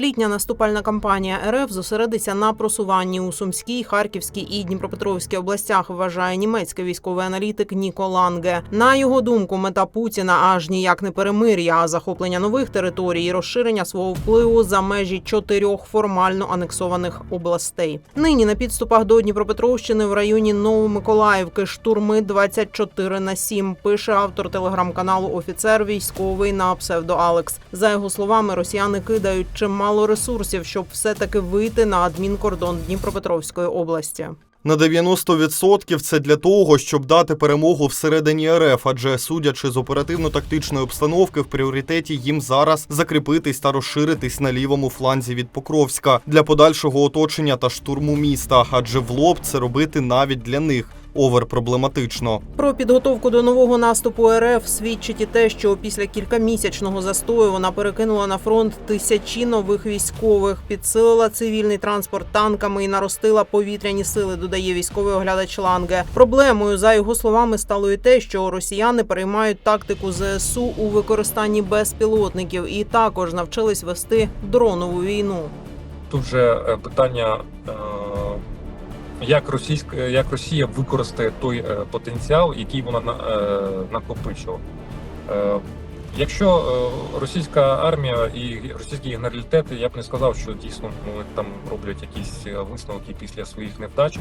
Літня наступальна кампанія РФ зосередиться на просуванні у Сумській, Харківській і Дніпропетровській областях. Вважає німецький військовий аналітик Ніко Ланге. На його думку, мета Путіна аж ніяк не перемир'я, а захоплення нових територій і розширення свого впливу за межі чотирьох формально анексованих областей. Нині на підступах до Дніпропетровщини в районі Новомиколаївки штурми 24 на 7, Пише автор телеграм-каналу Офіцер військовий на псевдо Алекс. За його словами, росіяни кидають чимало ресурсів, щоб все таки вийти на адмінкордон Дніпропетровської області. На 90% це для того, щоб дати перемогу всередині РФ, адже судячи з оперативно-тактичної обстановки, в пріоритеті їм зараз закріпитись та розширитись на лівому фланзі від Покровська для подальшого оточення та штурму міста, адже в лоб це робити навіть для них овер проблематично. Про підготовку до нового наступу РФ свідчить і те, що після кількамісячного застою вона перекинула на фронт тисячі нових військових, підсилила цивільний транспорт танками і наростила повітряні сили. Додає військовий оглядач Ланге. Проблемою за його словами стало і те, що росіяни переймають тактику ЗСУ у використанні безпілотників і також навчились вести дронову війну. Тут же е, питання, е, як російська, як Росія використає той е, потенціал, який вона на- е, накопичила. Е, Якщо російська армія і російські генералітети, я б не сказав, що дійсно вони там роблять якісь висновки після своїх невдач.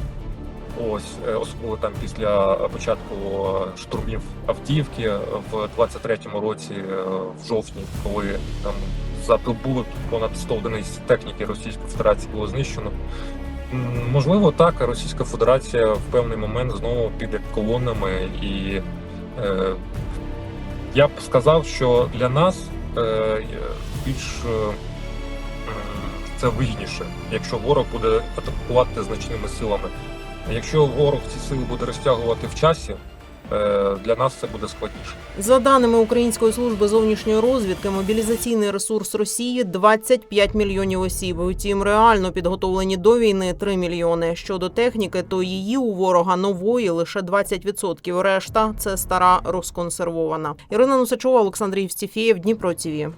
Ось особливо там після початку штурмів Авдіївки в 23-му році, в жовтні, коли там за добу понад 100 одиниць техніки Російської Федерації було знищено. Можливо, так Російська Федерація в певний момент знову піде колонами, і е, я б сказав, що для нас е, більш е, це вигідніше, якщо ворог буде атакувати значними силами. Якщо ворог ці сили буде розтягувати в часі, для нас це буде складніше. За даними Української служби зовнішньої розвідки, мобілізаційний ресурс Росії 25 мільйонів осіб. Утім, реально підготовлені до війни 3 мільйони. Щодо техніки, то її у ворога нової лише 20%. Решта це стара розконсервована. Ірина Нусачова, Олександр Євстіфєєв, Дніпро ТІВІ.